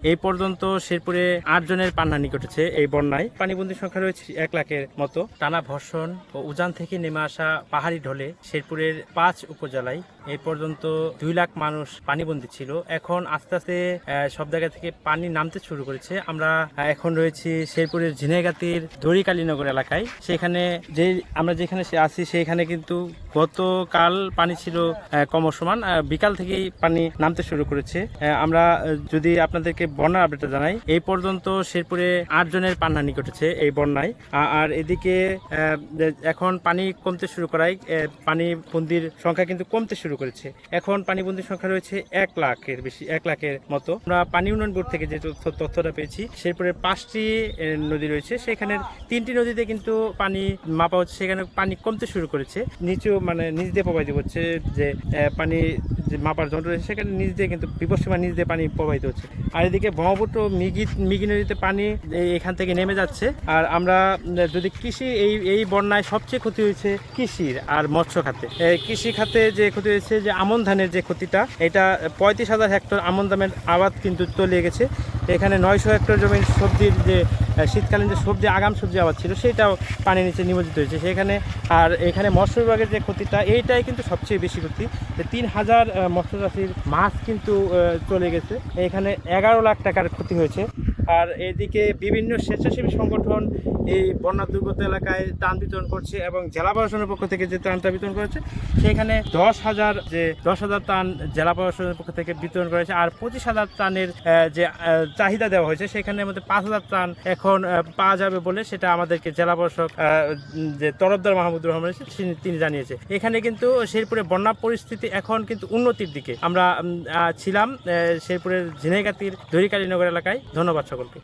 এই পর্যন্ত শেরপুরে আট জনের প্রাণহানি ঘটেছে এই বন্যায়। পানিবন্দির সংখ্যা রয়েছে এক লাখের মতো। টানা ভর্ষণ ও উজান থেকে নেমে আসা পাহাড়ি ঢলে শেরপুরের পাঁচ উপজেলায় এই পর্যন্ত দুই লাখ মানুষ পানিবন্দী ছিল। এখন আস্তে আস্তে সব জায়গা থেকে পানি নামতে শুরু করেছে। আমরা এখন রয়েছি শেরপুরের ঝিনাইগাতির দড়িকালীনগর এলাকায়। সেখানে যে, আমরা যেখানে আছি সেখানে কিন্তু গতকাল পানি ছিল ক্রমসমান আহ, বিকাল থেকেই পানি নামতে শুরু করেছে। আমরা যদি আপনাদেরকে বন্যার আপডেটটা জানাই এই পর্যন্ত শেরপুরে আট জনের প্রাণহানি ঘটেছে এই বন্যায়। আর এদিকে এখন পানি কমতে শুরু করায় আহ, পানি বন্দির সংখ্যা কিন্তু কমতে শুরু করেছে। এখন পানি বন্দির সংখ্যা রয়েছে এক লাখের বেশি এক লাখের মতো। আমরা পানি উন্নয়ন বোর্ড থেকে যে তথ্য- তথ্যটা পেয়েছি শেরপুরের পাঁচটি নদী রয়েছে। সেখানে তিনটি নদীতে কিন্তু পানি মাপা হচ্ছে সেখানে পানি কমতে শুরু করেছে। নিচু মানে নিচ দিয়ে প্রবাহিত হচ্ছে, যে পানি যে মাপার যন্ত্র রয়েছে সেখানে নিচ দিয়ে কিন্তু বিপদসীমা নিজ দিয়ে পানি প্রবাহিত হচ্ছে। আর এদিকে ব্রহ্মপুত্র মিগি মিগি নদীতে পানি এখান থেকে নেমে যাচ্ছে। আর আমরা যদি কৃষি, এই এই বন্যায় সবচেয়ে ক্ষতি হয়েছে কৃষির আর মৎস্য খাতে। কৃষি খাতে যে ক্ষতি হয়েছে, যে আমন ধানের যে ক্ষতিটা, এটা পঁয়ত্রিশ হাজার হেক্টর আমন ধানের আবাদ কিন্তু তলিয়ে গেছে। এখানে নয়শো হেক্টর জমির সবজির যে শীতকালীন যে সবজি, আগাম সবজি আবার ছিল, সেটাও পানির নিচে নিমজ্জিত হয়েছে। সেখানে আর এখানে মৎস্য বিভাগের যে ক্ষতিটা, এইটাই কিন্তু সবচেয়ে বেশি ক্ষতি। যে তিন হাজার মৎস্য চাষির মাছ কিন্তু চলে গেছে। এখানে এগারো লাখ টাকার ক্ষতি হয়েছে। আর এদিকে বিভিন্ন স্বেচ্ছাসেবী সংগঠন এই বন্যা দুর্গত এলাকায় ত্রাণ বিতরণ করছে এবং জেলা প্রশাসনের পক্ষ থেকে যে ত্রাণটা বিতরণ করেছে, সেখানে দশ হাজার যে দশ হাজার ত্রাণ জেলা প্রশাসনের পক্ষ থেকে বিতরণ করেছে আর পঁচিশ হাজার ত্রাণের যে চাহিদা দেওয়া হয়েছে সেখানে মধ্যে পাঁচ হাজার ত্রাণ এখন পাওয়া যাবে বলে সেটা আমাদেরকে জেলা প্রশাসক যে তরফদার মাহমুদুর রহমান তিনি- জানিয়েছে। এখানে কিন্তু শেরপুরে বন্যা পরিস্থিতি এখন কিন্তু উন্নতির দিকে। আমরা ছিলাম শেরপুরের ঝিনাইগাতির দরিকালীনগর এলাকায়। ধন্যবাদ সকলকে